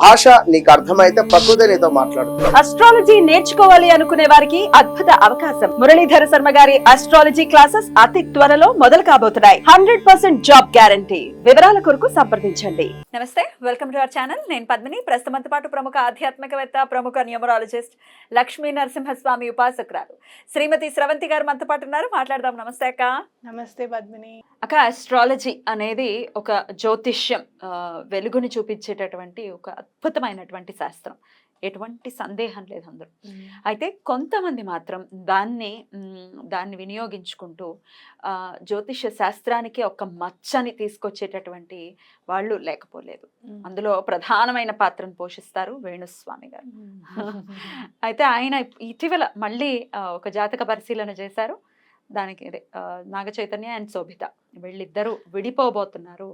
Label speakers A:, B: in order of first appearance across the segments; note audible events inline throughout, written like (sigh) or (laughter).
A: భాష నీకు అర్థమైతే ప్రకృతి నీతో మాట్లాడుతుంది
B: అస్ట్రాలజీ నేర్చుకోవాలి అనుకునే వారికి అద్భుత అవకాశం. మురళీధర శర్మ గారి అస్ట్రాలజీ క్లాసెస్ అతి త్వరలో మొదలు కాబోతున్నాయి. హండ్రెడ్ పర్సెంట్ జాబ్ గ్యారంటీ వివరాల కొరకు సంప్రదించండి. నమస్తే వెల్కమ్ టు అవర్ ఛానల్ నేను పద్మిని. ప్రస్తుతంతో పాటు ప్రముఖ ఆధ్యాత్మికవేత్త ప్రముఖ న్యూమరాలజిస్ట్ లక్ష్మీ నరసింహస్వామి ఉపాసకురాలు. శ్రీమతి స్రవంతి గారు మనతో పాటు ఉన్నారు. మాట్లాడదాం. నమస్తే అక్క.
C: నమస్తే పద్మిని.
B: అక్క అస్ట్రాలజీ అనేది ఒక జ్యోతిష్యం వెలుగుని చూపించేటటువంటి ఒక అద్భుతమైనటువంటి శాస్త్రం. ఎటువంటి సందేహం లేదు అందులో. అయితే కొంతమంది మాత్రం దాన్ని దాన్ని వినియోగించుకుంటూ ఆ, జ్యోతిష్య శాస్త్రానికి ఒక మచ్చని తీసుకొచ్చేటటువంటి వాళ్ళు లేకపోలేదు. అందులో ప్రధానమైన పాత్రను పోషిస్తారు వేణుస్వామి గారు. (laughs) అయితే ఆయన ఇటీవల మళ్ళీ ఒక జాతక పరిశీలన చేశారు. దానికి నాగ చైతన్య అండ్ శోభిత. వీళ్ళిద్దరూ విడిపోబోతున్నారు.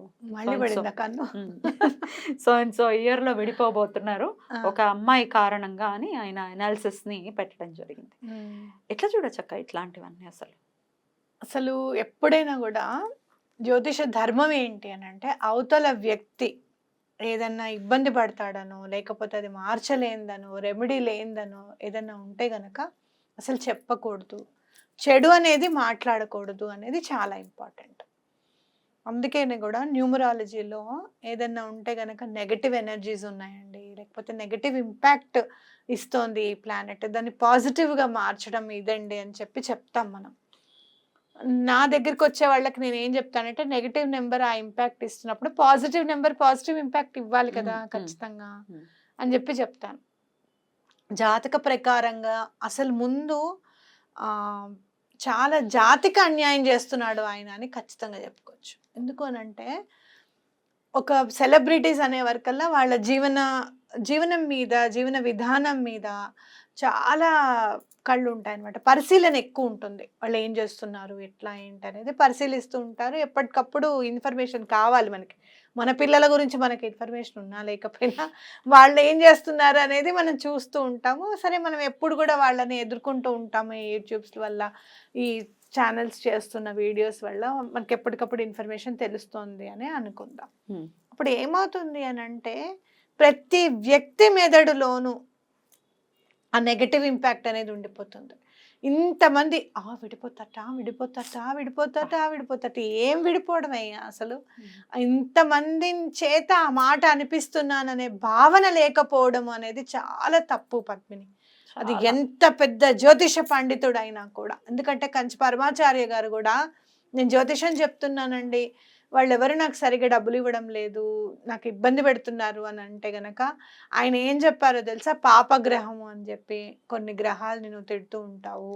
B: సో అండ్ సో ఇయర్లో విడిపోబోతున్నారు. ఒక అమ్మాయి కారణంగా అని ఆయన అనాలిసిస్ని పెట్టడం జరిగింది. ఎట్లా చూడొచ్చక్క ఇట్లాంటివన్నీ అసలు?
C: అసలు ఎప్పుడైనా కూడా జ్యోతిష ధర్మం ఏంటి అని అంటే అవతల వ్యక్తి ఏదన్నా ఇబ్బంది పడతాడనో లేకపోతే అది మార్చలేందనో రెమెడీ లేందనో ఏదన్నా ఉంటే గనక అసలు చెప్పకూడదు. చెడు అనేది మాట్లాడకూడదు అనేది చాలా ఇంపార్టెంట్ అందుకనే కూడా న్యూమరాలజీలో ఏదన్నా ఉంటే గనక నెగటివ్ ఎనర్జీస్ ఉన్నాయండి లేకపోతే నెగటివ్ ఇంపాక్ట్ ఇస్తోంది ఈ ప్లానెట్ దాన్ని పాజిటివ్గా మార్చడం ఇదండి అని చెప్పి చెప్తాం మనం నా దగ్గరికి వచ్చే వాళ్ళకి నేను ఏం చెప్తానంటే నెగటివ్ నెంబర్ ఆ ఇంపాక్ట్ ఇస్తున్నప్పుడు పాజిటివ్ నెంబర్ పాజిటివ్ ఇంపాక్ట్ ఇవ్వాలి కదా. ఖచ్చితంగా. అని చెప్పి చెప్తాను జాతక ప్రకారంగా అసలు ముందు చాలా జాతికి అన్యాయం చేస్తున్నాడు ఆయన అని ఖచ్చితంగా చెప్పుకోవచ్చు. ఎందుకు అనంటే ఒక సెలబ్రిటీస్ అనే వరకల్లా వాళ్ళ జీవన జీవనం మీద జీవన విధానం మీద చాలా కళ్ళు ఉంటాయి అనమాట పరిశీలన ఎక్కువ ఉంటుంది వాళ్ళు ఏం చేస్తున్నారు? ఎట్లా ఏంటి అనేది పరిశీలిస్తూ ఉంటారు ఎప్పటికప్పుడు ఇన్ఫర్మేషన్ కావాలి మనకి. మన పిల్లల గురించి మనకి ఇన్ఫర్మేషన్ ఉన్నా లేకపోయినా వాళ్ళు ఏం చేస్తున్నారు అనేది మనం చూస్తూ ఉంటాము. సరే మనం ఎప్పుడు కూడా వాళ్ళని ఎదుర్కొంటూ ఉంటాము ఈ యూట్యూబ్స్ వల్ల ఈ ఛానల్స్ చేస్తున్న వీడియోస్ వల్ల. మనకి ఎప్పటికప్పుడు ఇన్ఫర్మేషన్ తెలుస్తుంది అని అనుకుందాం. అప్పుడు ఏమవుతుంది అని అంటే ప్రతి వ్యక్తి మెదడులోనూ ఆ నెగటివ్ ఇంపాక్ట్ అనేది ఉండిపోతుంది. ఇంతమంది ఆ విడిపోతట విడిపోతట విడిపోతట విడిపోతట ఏం విడిపోవడం అయ్యా అసలు? ఇంతమంది చేత ఆ మాట అనిపిస్తున్నాననే భావన లేకపోవడం అనేది చాలా తప్పు పద్మిని. అది. ఎంత పెద్ద జ్యోతిష పండితుడు అయినా కూడా. ఎందుకంటే కంచి పరమాచార్య గారు కూడా నేను జ్యోతిషం చెప్తున్నానండి. వాళ్ళు ఎవరు నాకు సరిగా డబ్బులు ఇవ్వడం లేదు నాకు ఇబ్బంది పెడుతున్నారు అని అంటే గనక ఆయన ఏం చెప్పారో తెలుసా? పాపగ్రహము అని చెప్పి కొన్ని గ్రహాలు నువ్వు తిడుతూ ఉంటావు.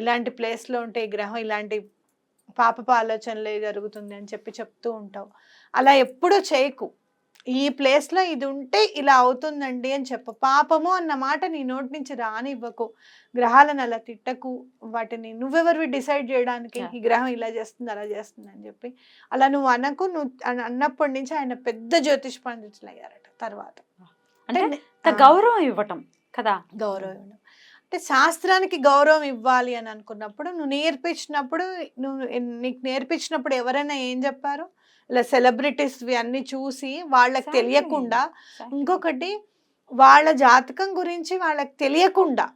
C: ఇలాంటి ప్లేస్లో ఉంటే ఈ గ్రహం ఇలాంటి పాపపు ఆలోచనలే జరుగుతుంది అని చెప్పి చెప్తూ ఉంటావు. అలా ఎప్పుడూ చేయకు. ఈ ప్లేస్లో ఇది ఉంటే ఇలా అవుతుందండి అని చెప్పు. పాపము అన్న మాట నీ నోటి నుంచి రానివ్వకు. గ్రహాలను అలా తిట్టకు. వాటిని నువ్వెవరివి డిసైడ్ చేయడానికి. ఈ గ్రహం ఇలా చేస్తుంది అలా చేస్తుంది అని చెప్పి. అలా నువ్వు అనకు. నువ్వు అన- అన్నప్పటి నుంచి ఆయన పెద్ద జ్యోతిష్ పండితులు అయ్యారట తర్వాత
B: అంటే గౌరవం ఇవ్వటం కదా?
C: గౌరవం. ఇవ్వడం. అంటే శాస్త్రానికి గౌరవం ఇవ్వాలి అని అనుకున్నప్పుడు నువ్వు నేర్పించినప్పుడు నువ్వు నీకు నేర్పించినప్పుడు ఎవరైనా ఏం చెప్పారు? ఇలా సెలబ్రిటీస్ అన్ని చూసి వాళ్ళకి. తెలియకుండా ఇంకొకటి వాళ్ళ జాతకం గురించి వాళ్ళకి తెలియకుండా.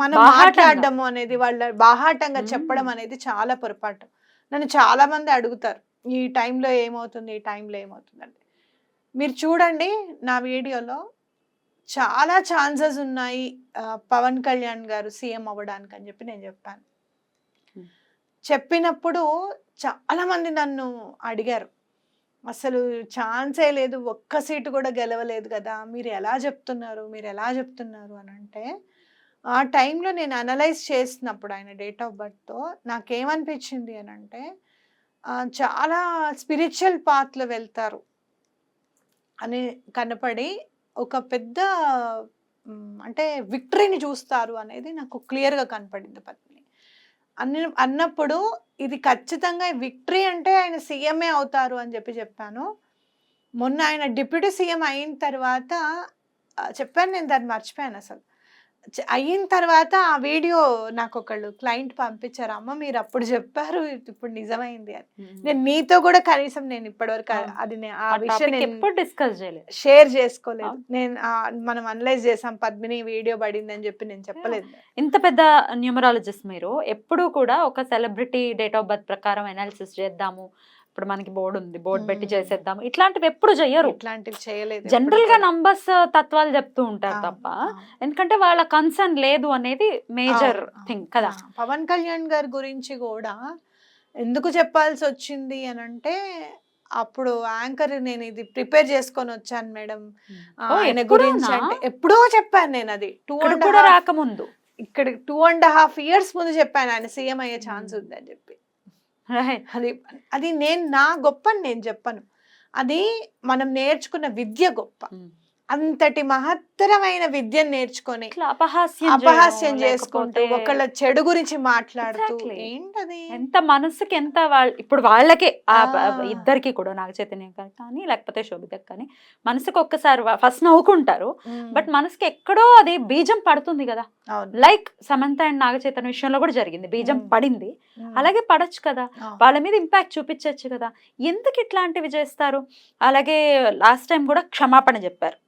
C: మనం
B: బాహాటంగా.
C: మాట్లాడడము అనేది వాళ్ళ బాహాటంగా. చెప్పడం అనేది చాలా పొరపాటు నన్ను చాలా మంది అడుగుతారు ఈ టైంలో ఏమవుతుంది ఈ టైంలో ఏమవుతుంది అంటే మీరు చూడండి నా వీడియోలో చాలా ఛాన్సెస్ ఉన్నాయి పవన్ కళ్యాణ్ గారు సీఎం అవ్వడానికి అని చెప్పి నేను చెప్పాను. చెప్పినప్పుడు చాలా మంది నన్ను అడిగారు అసలు ఛాన్సే లేదు. ఒక్క సీటు కూడా గెలవలేదు కదా. మీరు ఎలా చెప్తున్నారు? మీరు ఎలా చెప్తున్నారు అని అంటే ఆ టైంలో నేను అనలైజ్ చేసినప్పుడు ఆయన డేట్ ఆఫ్ బర్త్తో నాకేమనిపించింది అని అంటే చాలా స్పిరిచువల్ పాత్లో వెళ్తారు అని కనపడి ఒక పెద్ద అంటే విక్టరీని చూస్తారు అనేది నాకు క్లియర్గా కనపడింది. పద్మ అన్ని అన్నప్పుడు ఇది ఖచ్చితంగా విక్టరీ అంటే ఆయన సీఎంఏ అవుతారు అని చెప్పి చెప్పాను. మొన్న ఆయన డిప్యూటీ సీఎం అయిన తర్వాత చెప్పాను నేను దాన్ని మర్చిపోయాను అసలు. అయిన తర్వాత ఆ వీడియో నాకు ఒకళ్ళు క్లయింట్ పంపించారు అమ్మ మీరు అప్పుడు చెప్పారు ఇప్పుడు నిజమైంది అని. నేను నీతో కూడా కనీసం నేను ఇప్పటివరకు. అది ఆ విషయం
B: ఎప్పుడు డిస్కస్ చేయలేదు.
C: షేర్ చేసుకోలేదు. నేను మనం అనలైజ్ చేసాం పద్మిని వీడియో పడింది అని చెప్పి నేను చెప్పలేదు.
B: ఇంత పెద్ద న్యూమరాలజిస్ట్ మీరు ఎప్పుడూ కూడా ఒక సెలబ్రిటీ డేట్ ఆఫ్ బర్త్ ప్రకారం ఎనాలిసిస్ చేద్దాము ఇప్పుడు మనకి బోర్డు ఉంది బోర్డు పెట్టి
C: మ్మ్.
B: చేసేద్దాము ఇట్లాంటివి ఎప్పుడు చెయ్యరు
C: ఇట్లాంటివి చేయలేదు
B: జనరల్గా నంబర్స్ తత్వాలు చెప్తూ ఉంటారు తప్ప. ఎందుకంటే వాళ్ళ కన్సర్న్ లేదు అనేది మేజర్. థింగ్ కదా
C: పవన్ కళ్యాణ్ గారి గురించి కూడా ఎందుకు చెప్పాల్సి వచ్చింది అని అంటే అప్పుడు యాంకర్ నేను ఇది ప్రిపేర్ చేసుకొని వచ్చాను మేడం ఆయన? గురించి అంటే ఎప్పుడో చెప్పాను నేను అది టూ
B: కూడా రాకముందు
C: ఇక్కడ టూ అండ్ హాఫ్ ఇయర్స్ ముందు చెప్పాను ఆయన సీఎం అయ్యే ఛాన్స్
B: మ్మ్.
C: ఉంది అని చెప్పి. అది అది నేను నా గొప్ప అని నేను చెప్పను అది మనం నేర్చుకున్న విద్య గొప్ప
B: మ్మ్.
C: అంతటి మహత్తరమైన విద్యను నేర్చుకొని
B: అపహాస్యం
C: చేసుకుంటూ ఒకళ్ళ చెడు గురించి మాట్లాడుతూ. ఏంటది
B: ఎంత మనసుకి ఎంత వాళ్ళ ఇప్పుడు వాళ్ళకే. ఇద్దరికి కూడా నాగ చైతన్య కానీ లేకపోతే శోభితకి కానీ మనసుకి ఒక్కసారి ఫస్ట్ నవ్వుకుంటారు
C: మ్మ్.
B: బట్ మనసుకి ఎక్కడో అది బీజం పడుతుంది కదా లైక్ సమంత అండ్ నాగ చైతన్య విషయంలో కూడా జరిగింది బీజం. పడింది. అలాగే పడొచ్చు కదా. వాళ్ళ మీద ఇంపాక్ట్ చూపించవచ్చు కదా ఎందుకు ఇట్లాంటివి చేస్తారు అలాగే లాస్ట్ టైం కూడా క్షమాపణ చెప్పారు.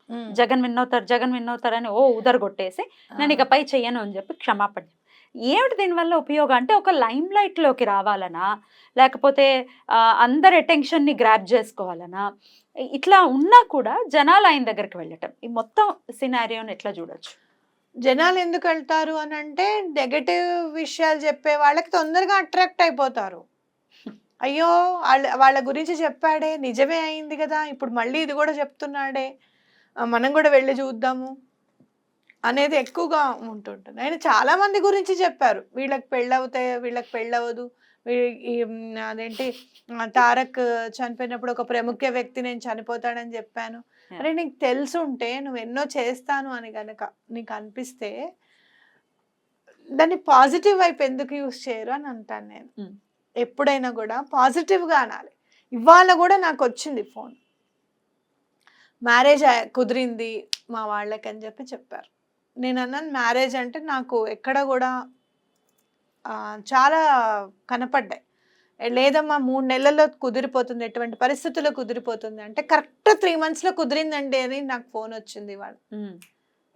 B: జగన్ విన్ అవుతారు జగన్ విన్ అవుతారు అని ఓ ఉదర కొట్టేసి నేను. ఇకపై చెయ్యను అని చెప్పి క్షమాపణ. ఏమిటి దీనివల్ల ఉపయోగం అంటే ఒక లైమ్లోకి రావాలనా లేకపోతే అందరి attention ని గ్రాప్ చేసుకోవాలనా ఇట్లా ఉన్నా కూడా జనాలు ఆయన దగ్గరికి వెళ్ళటం ఈ మొత్తం సినారియోని ఎట్లా చూడొచ్చు
C: జనాలు ఎందుకు వెళ్తారు అని అంటే నెగటివ్ విషయాలు చెప్పే వాళ్ళకి తొందరగా అట్రాక్ట్ అయిపోతారు. అయ్యో వాళ్ళ వాళ్ళ గురించి చెప్పాడే నిజమే అయింది కదా ఇప్పుడు మళ్ళీ ఇది కూడా చెప్తున్నాడే మనం కూడా వెళ్ళి చూద్దాము అనేది ఎక్కువగా ఉంటుంటుంది. ఆయన చాలా మంది గురించి చెప్పారు. వీళ్ళకి పెళ్ళవుతాయి వీళ్ళకి పెళ్ళవదు. అదేంటి తారక్ చనిపోయినప్పుడు ఒక ప్రముఖ వ్యక్తి నేను చనిపోతాడని చెప్పాను. అరే నీకు తెలుసుంటే నువ్వు ఎన్నో చేస్తాను అని కనుక నీకు అనిపిస్తే దాన్ని పాజిటివ్ వైపు ఎందుకు యూస్ చేయరు అని అంటాను నేను.
B: Mm.
C: ఎప్పుడైనా కూడా పాజిటివ్గా అనాలి. ఇవాళ కూడా నాకు వచ్చింది ఫోన్. మ్యారేజ్ కుదిరింది మా వాళ్ళకి అని చెప్పి చెప్పారు. నేను అన్నాను మ్యారేజ్ అంటే నాకు ఎక్కడ కూడా చాలా కనపడ్డాయి. లేదమ్మా మూడు నెలల్లో కుదిరిపోతుంది. ఎటువంటి పరిస్థితుల్లో కుదిరిపోతుంది? అంటే కరెక్ట్ త్రీ మంత్స్లో కుదిరిందండి అని నాకు ఫోన్ వచ్చింది వాళ్ళు
B: ఉమ్,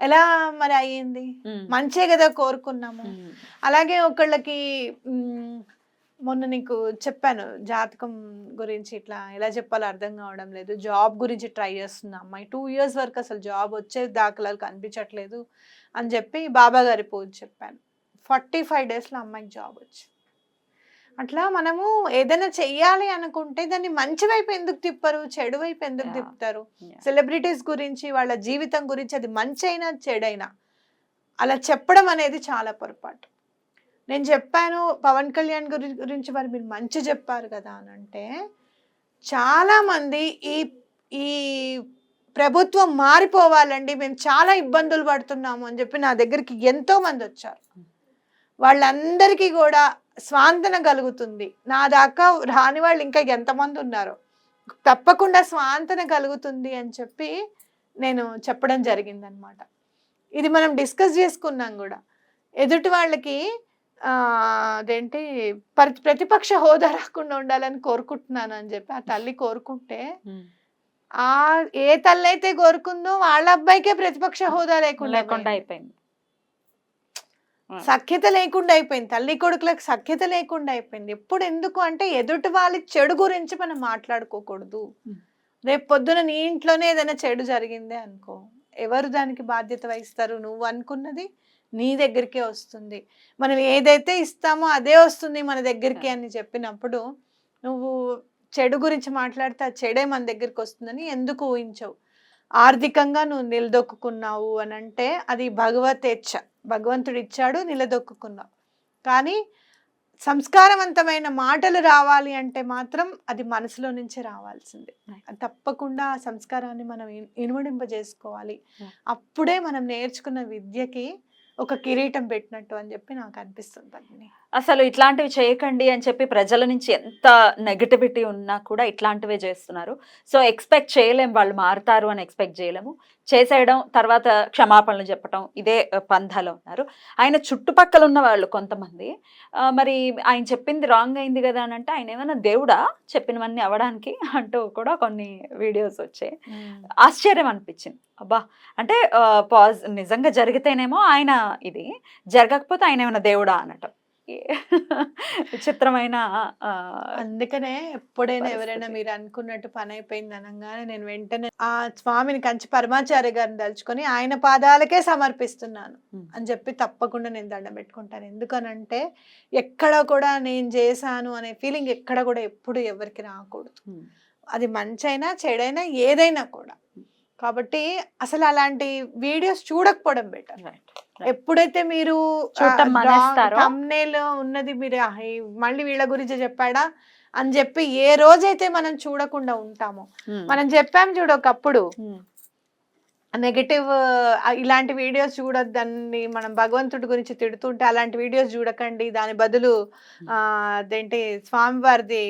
C: ఎలా మరి అయ్యింది? మంచే కదా కోరుకున్నాము. అలాగే ఒకళ్ళకి మొన్న నీకు చెప్పాను జాతకం గురించి ఇట్లా ఎలా చెప్పాలో అర్థం కావడం లేదు. జాబ్ గురించి ట్రై చేస్తుంది అమ్మాయి. టూ ఇయర్స్ వరకు అసలు జాబ్ వచ్చే దాఖలాలు కనిపించట్లేదు అని చెప్పి బాబా గారి పూజ చెప్పాను. ఫార్టీ ఫైవ్ డేస్లో అమ్మాయికి జాబ్ వచ్చింది. అట్లా మనము ఏదైనా చెయ్యాలి అనుకుంటే దాన్ని మంచి వైపు ఎందుకు తిప్పరు? చెడు వైపు ఎందుకు. తిప్పుతారు. సెలబ్రిటీస్ గురించి వాళ్ళ జీవితం గురించి అది మంచైనా చెడైనా అలా చెప్పడం అనేది చాలా పొరపాటు. నేను చెప్పాను పవన్ కళ్యాణ్ గురి గురించి మరి మీరు మంచి చెప్పారు కదా అని అంటే చాలామంది ఈ ఈ ప్రభుత్వం మారిపోవాలండి మేము చాలా ఇబ్బందులు పడుతున్నాము అని చెప్పి నా దగ్గరికి ఎంతో మంది వచ్చారు వాళ్ళందరికీ కూడా స్వాంతన కలుగుతుంది. నా దాకా రాని వాళ్ళు ఇంకా ఎంతమంది ఉన్నారు. తప్పకుండా స్వాంతన కలుగుతుంది అని చెప్పి నేను చెప్పడం జరిగిందనమాట ఇది మనం డిస్కస్ చేసుకున్నాం కూడా. ఎదుటి వాళ్ళకి ఆ, అదేంటి పరి- ప్రతిపక్ష హోదా రాకుండా ఉండాలని కోరుకుంటున్నాను అని చెప్పి ఆ తల్లి కోరుకుంటే. ఆ ఏ తల్లి అయితే కోరుకుందో వాళ్ళ అబ్బాయికే ప్రతిపక్ష హోదా లేకుండా
B: లేకుండా
C: పోయింది.
B: అయిపోయింది.
C: సఖ్యత లేకుండా అయిపోయింది. తల్లి కొడుకులకు సఖ్యత లేకుండా అయిపోయింది. ఎప్పుడు ఎందుకు అంటే ఎదుటి వాళ్ళ చెడు గురించి మనం మాట్లాడుకోకూడదు. రేపు పొద్దున నీ ఇంట్లోనే ఏదైనా చెడు జరిగిందే అనుకో. ఎవరు దానికి బాధ్యత వహిస్తారు? నువ్వు అనుకున్నది నీ దగ్గరికే వస్తుంది. మనం ఏదైతే ఇస్తామో అదే వస్తుంది మన దగ్గరికి అని చెప్పినప్పుడు నువ్వు చెడు గురించి మాట్లాడితే ఆ చెడే మన దగ్గరికి వస్తుందని ఎందుకు ఊహించవు? ఆర్థికంగా నువ్వు నిలదొక్కున్నావు అని అంటే అది భగవతేచ్ఛ భగవంతుడు ఇచ్చాడు నిలదొక్కున్నావు కానీ సంస్కారవంతమైన మాటలు రావాలి అంటే మాత్రం అది మనసులో నుంచే రావాల్సిందే. తప్పకుండా ఆ సంస్కారాన్ని మనం ఇన్- ఇనుమడింపజేసుకోవాలి. అప్పుడే మనం నేర్చుకున్న విద్యకి ఒక కిరీటం పెట్టినట్టు అని చెప్పి నాకు అనిపిస్తుంది
B: అసలు ఇట్లాంటివి చేయకండి అని చెప్పి ప్రజల నుంచి ఎంత నెగటివిటీ ఉన్నా కూడా ఇట్లాంటివే చేస్తున్నారు. సో ఎక్స్పెక్ట్ చేయలేం వాళ్ళు మారుతారు అని ఎక్స్పెక్ట్ చేయలేము. చేసేయడం తర్వాత క్షమాపణలు చెప్పడం ఇదే ఆ, పంథాలో ఉన్నారు. ఆయన చుట్టుపక్కల ఉన్న వాళ్ళు కొంతమంది మరి ఆయన చెప్పింది రాంగ్ అయింది కదా అని అంటే ఆయన ఏమైనా దేవుడా చెప్పినవన్నీ అవడానికి అంటూ కూడా కొన్ని వీడియోస్ వచ్చాయి. ఆశ్చర్యం అనిపించింది. అబ్బా! అంటే పాజ్ నిజంగా జరిగితేనేమో ఆయన ఇది జరగకపోతే ఆయన ఏమైనా దేవుడా అనటం (laughs) విచిత్రమైన
C: అందుకనే ఎప్పుడైనా. ఎవరైనా మీరు అనుకున్నట్టు పని అయిపోయింది అనగానే నేను వెంటనే ఆ స్వామిని కంచి పరమాచార్య గారిని తలుచుకొని ఆయన పాదాలకే సమర్పిస్తున్నాను. అని చెప్పి తప్పకుండా నేను దండం పెట్టుకుంటాను ఎందుకనంటే ఎక్కడ కూడా నేను చేశాను అనే ఫీలింగ్ ఎక్కడ కూడా ఎప్పుడు ఎవరికి రాకూడదు అది మంచైనా చెడైనా ఏదైనా కూడా కాబట్టి అసలు అలాంటి వీడియోస్ చూడకపోవడం బెటర్
B: right.
C: ఎప్పుడైతే మీరు thumbnail ఉన్నది మీరు "ఆ, ఈ మళ్ళీ వీళ్ళ గురించి చెప్పాడా? అని చెప్పి ఏ రోజైతే మనం చూడకుండా ఉంటామో. మనం చెప్పాం చూడు ఒకప్పుడు. నెగటివ్ ఇలాంటి వీడియోస్ చూడొద్దని మనం భగవంతుడి గురించి తిడుతుంటే అలాంటి వీడియోస్ చూడకండి. దాని బదులు ఆ, అదేంటి స్వామివారిది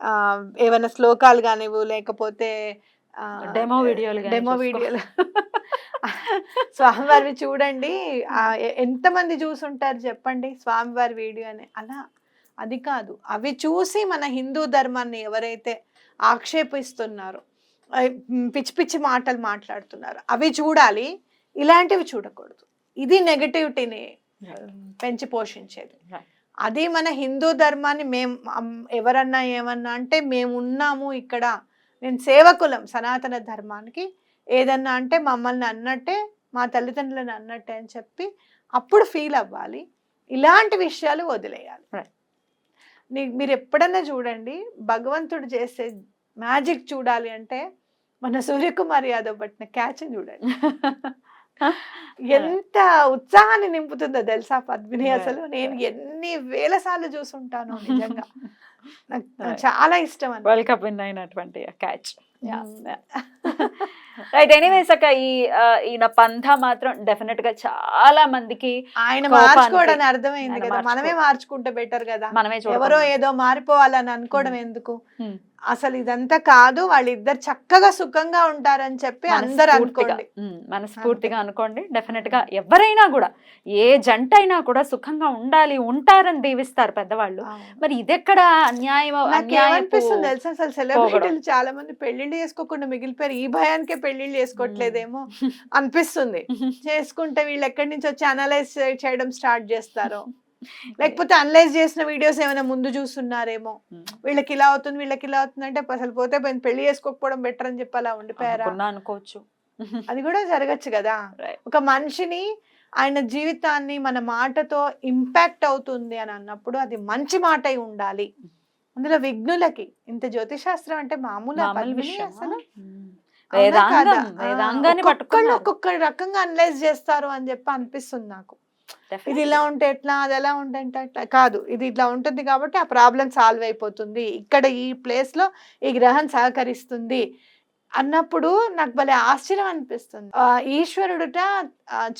C: ఆ, ఏమైనా శ్లోకాలు కానివ్వు లేకపోతే
B: Demo వీడియోలు
C: డెమో. వీడియోలు. (laughs) స్వామివారివి చూడండి. ఎంతమంది చూసుంటారు చెప్పండి? స్వామివారి వీడియో అని. అలా అది కాదు. అవి చూసి మన హిందూ ధర్మాన్ని ఎవరైతే ఆక్షేపిస్తున్నారో పిచ్చి పిచ్చి మాటలు మాట్లాడుతున్నారు అవి చూడాలి. ఇలాంటివి చూడకూడదు. ఇది నెగటివిటీని. పెంచి పోషించేది. అది మన హిందూ ధర్మాన్ని మేము ఎవరన్నా ఏమన్నా అంటే మేము ఉన్నాము ఇక్కడ మేము సేవకులం సనాతన ధర్మానికి. ఏదన్నా అంటే మమ్మల్ని అన్నట్టే మా తల్లిదండ్రులను అన్నట్టే అని చెప్పి అప్పుడు ఫీల్ అవ్వాలి. ఇలాంటి విషయాలు వదిలేయాలి. మీరు ఎప్పుడన్నా చూడండి భగవంతుడు చేసే మ్యాజిక్ చూడాలి అంటే మన సూర్యకుమార్ యాదవ్ పట్టిన క్యాచ్ చూడండి. (laughs) (laughs) ఎంత ఉత్సాహాన్ని నింపుతుందో తెలుసా పద్మిని అసలు నేను. ఎన్ని వేల సార్లు చూసుంటాను నిజంగా (laughs) నాకు. చాలా ఇష్టం
B: వరల్డ్ కప్ విన్ అయినటువంటి క్యాచ్. (laughs) రైట్ ఎనీవేస్ అక్క ఈ ఈయన పంథ మాత్రం డెఫినెట్గా చాలా మందికి
C: ఆయన
B: కోపానికి
C: మార్చుకోవడానికి అర్థమైంది కదా. మనమే మార్చుకుంటే బెటర్ కదా.
B: మనమే
C: ఎవరో. ఏదో మారిపోవాలని అనుకోవడం ఎందుకు?
B: Hmm.
C: అసలు ఇదంతా కాదు వాళ్ళిద్దరు చక్కగా సుఖంగా ఉంటారని చెప్పి అందరు అనుకోండి.
B: ఉమ్, మనస్ఫూర్తిగా అనుకోండి. డెఫినెట్గా ఎవరైనా కూడా ఏ జంట అయినా కూడా సుఖంగా ఉండాలి ఉంటారని దీవిస్తారు పెద్దవాళ్ళు. మరి ఇదెక్కడ అన్యాయం
C: ఏమనిపిస్తుంది తెలుసా? అసలు సెలబ్రిటీలు చాలా మంది పెళ్ళిళ్ళు చేసుకోకుండా మిగిలిపోయారు. ఈ భయానికే పెళ్ళిళ్ళు చేసుకోవట్లేదేమో అనిపిస్తుంది. (laughs) చేసుకుంటే వీళ్ళు ఎక్కడి నుంచి వచ్చి అనలైజ్ చేయడం స్టార్ట్ చేస్తారో? (laughs) లేకపోతే అనలైజ్ చేసిన వీడియోస్ ఏమైనా ముందు చూస్తున్నారేమో? వీళ్ళకి ఇలా అవుతుంది వీళ్ళకి ఇలా అవుతుంది అంటే అసలు పోతే పెళ్ళి చేసుకోకపోవడం బెటర్ అని చెప్పి అలా ఉండిపోయారా?
B: అనుకోవచ్చు. (laughs)
C: అది కూడా జరగచ్చు కదా. ఒక మనిషిని ఆయన జీవితాన్ని మన మాటతో ఇంపాక్ట్ అవుతుంది అని అన్నప్పుడు అది మంచి మాట అయి ఉండాలి. అందులో విఘ్నులకి ఇంత జ్యోతిశాస్త్రం అంటే మామూలు అసలు? ఒక్కొక్కళ్ళు ఒక్కొక్క రకంగా అనలైజ్ చేస్తారు అని చెప్పి అనిపిస్తుంది నాకు ఇది. ఇలా ఉంటే ఎట్లా అది ఎలా ఉంటే అంటే అట్లా కాదు ఇది ఇట్లా ఉంటుంది కాబట్టి ఆ ప్రాబ్లం సాల్వ్ అయిపోతుంది ఇక్కడ ఈ ప్లేస్లో ఈ గ్రహం సహకరిస్తుంది అన్నప్పుడు నాకు భలే ఆశ్చర్యం అనిపిస్తుంది ఈశ్వరుడుట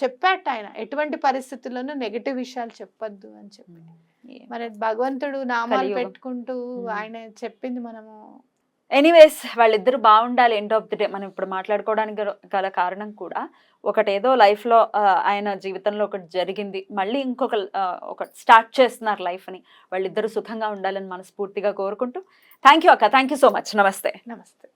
C: చెప్పాట ఆయన ఎటువంటి పరిస్థితుల్లోనూ నెగటివ్ విషయాలు చెప్పొద్దు అని చెప్పి. మరి భగవంతుడు నామాలు. పెట్టుకుంటూ. ఆయన చెప్పింది మనము
B: ఎనీవేస్ వాళ్ళిద్దరు బాగుండాలి ఎండ్ ఆఫ్ ది డే మనం ఇప్పుడు మాట్లాడుకోవడానికి గల- కారణం కూడా ఒకటేదో లైఫ్లో ఆయన జీవితంలో ఒకటి జరిగింది. మళ్ళీ ఇంకొక ఒక స్టార్ట్ చేస్తున్నారు లైఫ్ని వాళ్ళిద్దరూ సుఖంగా ఉండాలని మనస్ఫూర్తిగా కోరుకుంటూ. థ్యాంక్ యూ అక్క. థ్యాంక్ యూ సో మచ్ నమస్తే.
C: నమస్తే.